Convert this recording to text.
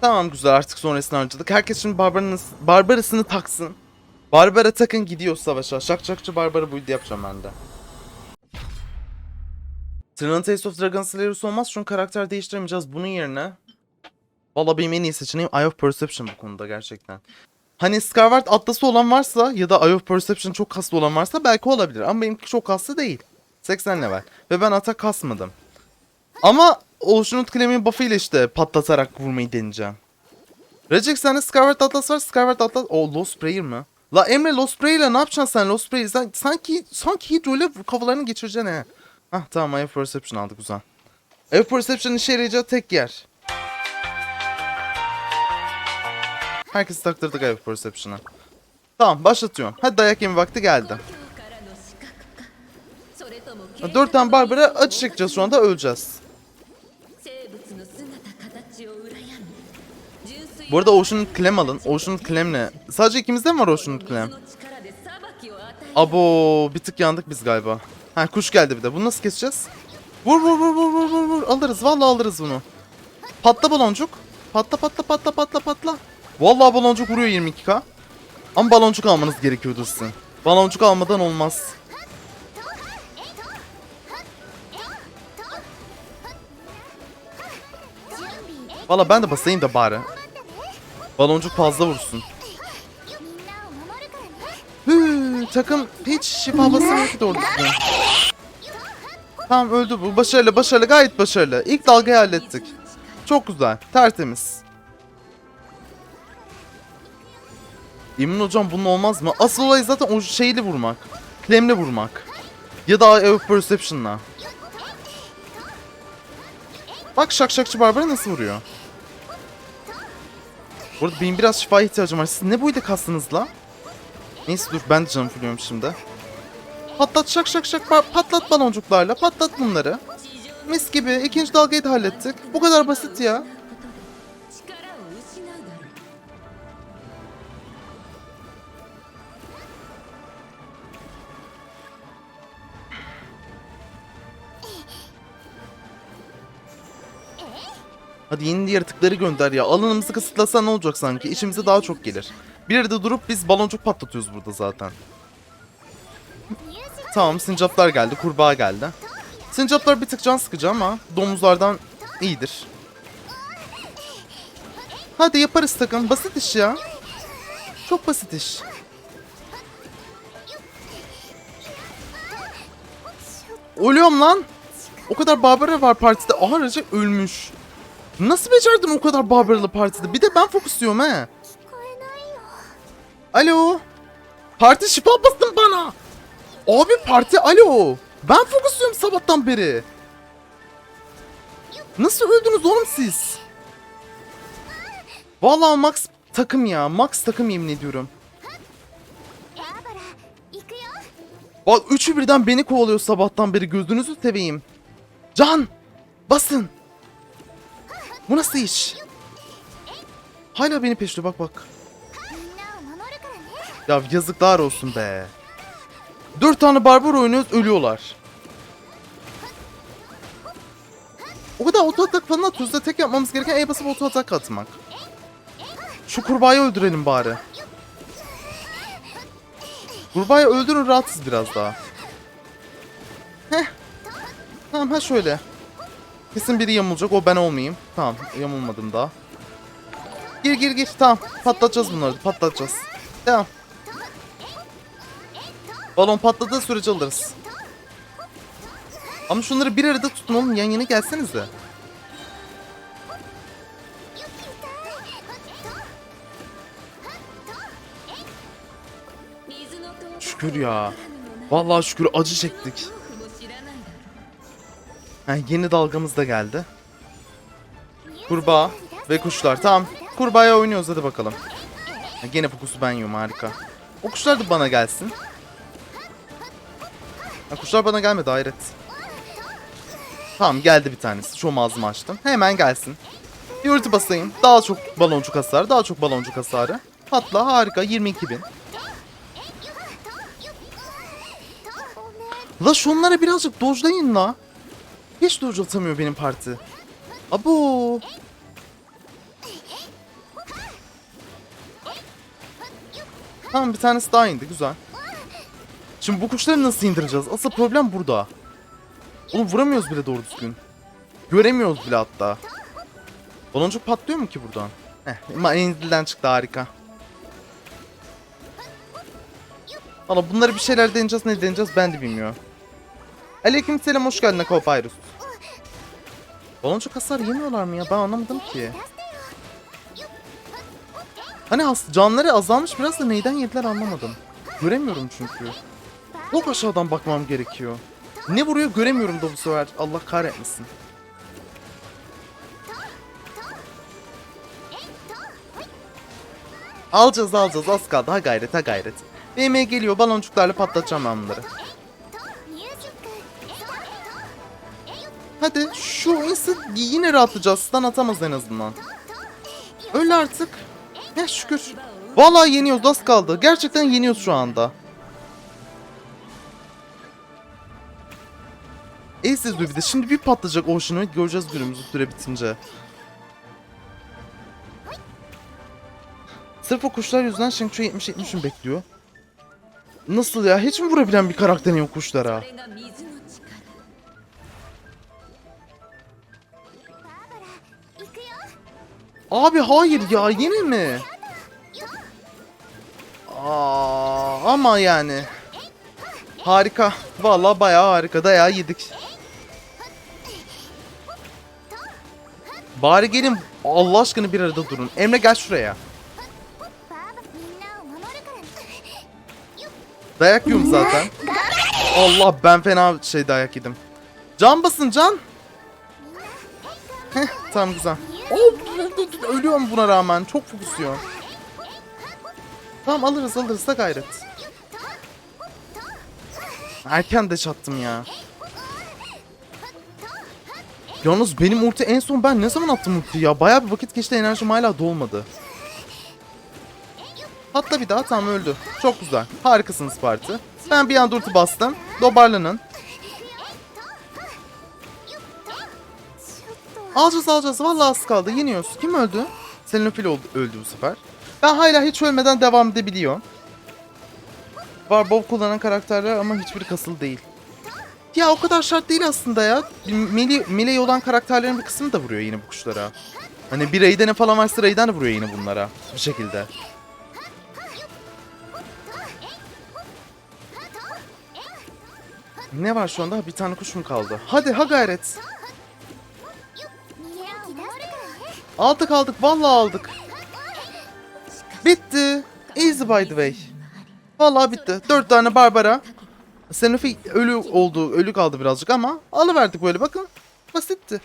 Tamam güzel artık sonrasını harcadık. Herkes şimdi Barbara'nın Barbara'sını taksın. Barbara takın gidiyor savaşa. Şakşakçı Barbara build yapacağım ben de. Trinity Taste of Dragon Slayers olmaz çünkü karakter değiştiremeyeceğiz bunun yerine. Valla benim en iyi seçeneğim Eye of Perception bu konuda gerçekten. Hani Skyward Atlas'ı olan varsa ya da Eye of Perception çok kaslı olan varsa belki olabilir. Ama benimki çok kaslı değil. 80 level. Ve ben atak kasmadım. Ama Ocean Claim'in buff'ı ile işte patlatarak vurmayı deneyeceğim. Recep sende Skyward Atlas var. Skyward Atlas... O Lost Prayer mı? La Emre Lost Prayer ile ne yapacaksın sen Lost Prayer? Sen, sanki, sanki Hydro ile kafalarını geçireceksin he. Hah tamam Eye Perception aldık güzel. Eye of Perception'ın işe yarayacağı tek yer. Herkes taktırdık Eye Perception'a. Tamam başlatıyorum. Hadi dayak yeme vakti geldi. 4 tane Barbara acı çekeceğiz şu anda öleceğiz. Bu arada Ocean Clam alın. Ocean Clam ne? Sadece ikimizde mi var Ocean Clam? Abo bir tık yandık biz galiba. Ha kuş geldi bir de. Bunu nasıl keseceğiz? Vur vur vur vur vur vur vur. Alırız vallahi alırız bunu. Patla baloncuk. Patla patla patla patla patla. Vallahi baloncuk vuruyor 22k. Ama baloncuk almanız gerekiyordu sizin. Baloncuk almadan olmaz. Valla ben de basayım da bari. Baloncuk fazla vursun. Hıı, takım hiç şifa ki doğru düzgün. Tamam öldü bu. Başarılı başarılı gayet başarılı. İlk dalgayı hallettik. Çok güzel. Tertemiz. Emin hocam bunun olmaz mı? Asıl olay zaten o şeyli vurmak. Klemle vurmak. Ya da Eye Perception'la. Bak şakşakçı Barbara nasıl vuruyor. Bu arada benim biraz şifa ihtiyacım var. Siz ne boyda kastınız la? Neyse dur ben de canım fulluyorum şimdi. Patlat şak şak şak patlat baloncuklarla patlat bunları. Mis gibi ikinci dalgayı da hallettik. Bu kadar basit ya. Hadi yeni yaratıkları gönder ya. Alanımızı kısıtlasan ne olacak sanki? İçimize daha çok gelir. Bir yerde durup biz baloncuk patlatıyoruz burada zaten. Tamam sincaplar geldi. Kurbağa geldi. Sincaplar bir tık can sıkıcı ama domuzlardan iyidir. Hadi yaparız takım. Basit iş ya. Çok basit iş. Ölüyorum lan. O kadar Barbara var partide. Aha Recep ölmüş. Nasıl becerdin o kadar Barbaralı partide? Bir de ben fokusluyorum he. Alo. Parti şifa bastın bana. Abi parti alo. Ben fokusluyorum sabahtan beri. Nasıl öldünüz oğlum siz? Vallahi Max takım ya. Max takım yemin ediyorum. Bak üçü birden beni kovalıyor sabahtan beri gözünüzü seveyim. Can! Basın! Bu nasıl iş? Hala beni peşliyor bak bak. Ya yazıklar olsun be. Dört tane barbar oynuyoruz ölüyorlar. O kadar oto atak falan atıyoruz da tek yapmamız gereken E basıp oto atak atmak. Şu kurbağayı öldürelim bari. Kurbağayı öldürün rahatsız biraz daha. Heh. Tamam ha şöyle. Kesin biri yamulacak o ben olmayayım. Tamam yamulmadım daha. Gir gir gir tamam patlatacağız bunları patlatacağız. Devam. Balon patladığı sürece alırız. Ama şunları bir arada tutun oğlum yan yana gelsenize. Şükür ya. Vallahi şükür acı çektik. Ha, yeni dalgamız da geldi. Kurbağa ve kuşlar. Tamam. Kurbağaya oynuyoruz hadi bakalım. Ha, gene fokusu ben yiyorum harika. O kuşlar da bana gelsin. Ha, kuşlar bana gelmedi hayret. Tamam geldi bir tanesi. Şu ağzımı açtım. Hemen gelsin. Bir basayım. Daha çok baloncuk hasarı. Daha çok baloncuk hasarı. Patla harika 22 bin. La şunlara birazcık dojlayın la. Hiç durcultamıyor benim parti. Abu. Tamam bir tanesi daha indi güzel. Şimdi bu kuşları nasıl indireceğiz? Asıl problem burada. Onu vuramıyoruz bile doğru düzgün. Göremiyoruz bile hatta. Baloncuk patlıyor mu ki buradan? Heh, indilen çıktı harika. Valla bunları bir şeyler deneyeceğiz ne deneyeceğiz ben de bilmiyorum. Aleykümselam hoş geldin Akopyrus. Baloncuk hasar yemiyorlar mı ya ben anlamadım ki. Hani canları azalmış biraz da neyden yediler anlamadım. Göremiyorum çünkü. Çok aşağıdan bakmam gerekiyor. Ne vuruyor göremiyorum da bu sefer. Allah kahretmesin. Alacağız alacağız az kaldı ha gayret ha gayret. BM geliyor baloncuklarla patlatacağım ben. Hadi şu insi yine rahatlayacağız. Stun atamaz en azından. Öl artık. Ya şükür. Vallahi yeniyoruz az kaldı. Gerçekten yeniyoruz şu anda. Diyor bir de. Şimdi bir patlayacak Ocean Void göreceğiz günümüzü süre bitince. Sırf o kuşlar yüzünden Shang-Chi 70-70'ün bekliyor. Nasıl ya? Hiç mi vurabilen bir karakterin yok kuşlara? Abi hayır ya yine mi? Aa, ama yani. Harika. Vallahi bayağı harika. Dayağı yedik. Bari gelin Allah aşkına bir arada durun. Emre gel şuraya. Dayak yiyorum zaten. Allah ben fena şey dayak yedim. Can basın can. Heh, tamam güzel. Oh, ölüyorum buna rağmen. Çok fokusluyor. Tamam alırız alırız da gayret. Erken de çattım ya. Yalnız benim ulti en son ben ne zaman attım ulti ya? Bayağı bir vakit geçti enerjim hala dolmadı. Hatta bir daha tam öldü. Çok güzel. Harikasınız parti. Ben bir anda ulti bastım. Dobarlanın. Alacağız alacağız. Vallahi az kaldı. Yeniyoruz. Kim öldü? Selenopil oldu, öldü bu sefer. Ben hala hiç ölmeden devam edebiliyor. Var Bob kullanan karakterler ama hiçbiri kasılı değil. Ya o kadar şart değil aslında ya. Melee, melee olan karakterlerin bir kısmı da vuruyor yine bu kuşlara. Hani bir Raiden'e falan varsa Raiden de vuruyor yine bunlara. Bir şekilde. Ne var şu anda? Bir tane kuş mu kaldı? Hadi ha gayret. Aldık aldık vallahi aldık. Bitti. Easy by the way. Vallahi bitti. Dört tane Barbara. Senofi ölü oldu, ölü kaldı birazcık ama alıverdik böyle bakın. Basitti.